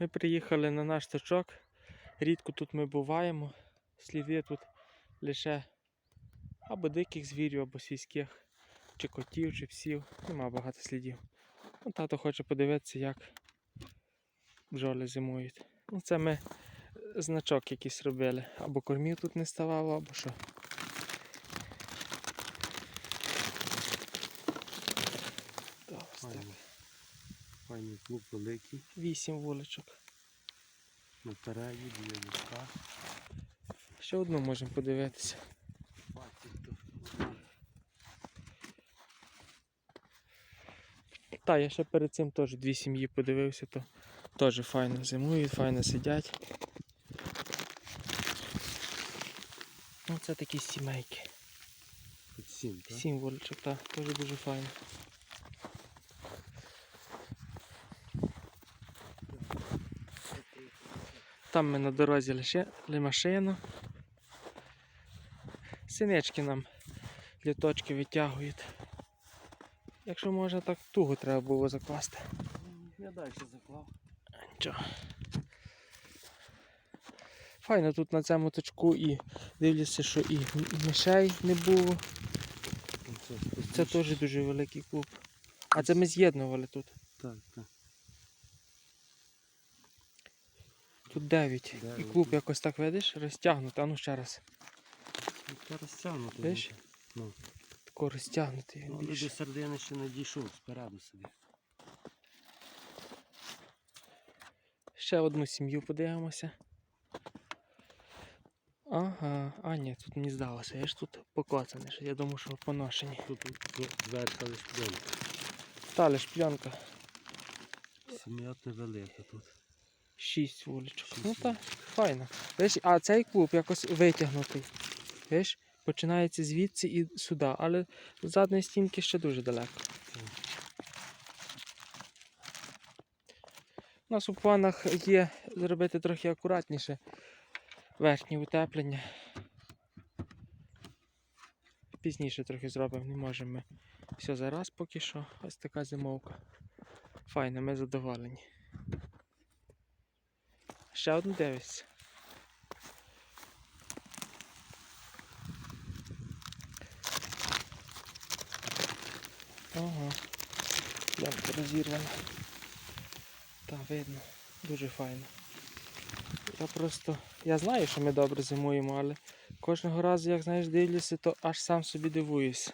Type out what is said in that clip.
Ми приїхали на наш точок. Рідко тут ми буваємо. Сліди тут лише або диких звірів, або сільських, чи котів, чи псів. Нема багато слідів. Ну, тато хоче подивитися, як бджоли зимують. Ну, це ми е, значок якийсь робили. Або кормів тут не ставало, або що. Так, ось так. Файний. Файний клуб великий. Вісім вуличок. На переді, дві лука. Ще одну можемо подивитися. Та, я ще перед цим теж дві сім'ї подивився, то теж файно зимують, файно сидять. Ну, це такі сімейки. Сім, так? Сім вуличок, так, теж дуже файно. Там ми на дорозі лише машину. Синички нам літочки витягують. Якщо можна, так туго треба було закласти. Я далі заклав. Нічого. Файно тут на цьому точку і дивлюся, що і мишей не було. Це теж дуже великий клуб. А це ми з'єднували тут. Так, так. Тут 9. І клуб якось так видиш, розтягнутий. А ну ще раз. Розтягнути. Видиш? Ну, Тако розтягнутий ну, до середини ще не дійшов, спереду собі. Ще одну сім'ю подивимося. Ага, а ні, тут мені здалося, я ж тут покоцаний, що я думав, що поношені. Тут дверка лиш пленка. Та лиш пленка. Сім'я невелика тут. Шість вуличок. Ну так, файно. Видиш, а цей клуб якось витягнутий. Видиш, починається звідси і сюди, але з задньої стінки ще дуже далеко. У нас у планах є зробити трохи акуратніше верхнє утеплення. Пізніше трохи зробимо, не можемо ми все зараз поки що. Ось така зимовка. Файно, ми задоволені. Ще одну дивись. Ага. Пленка розірвана. Та видно. Дуже файно. Я просто. Я знаю, що ми добре зимуємо, але кожного разу, як знаєш, дивлюся, то аж сам собі дивуюся.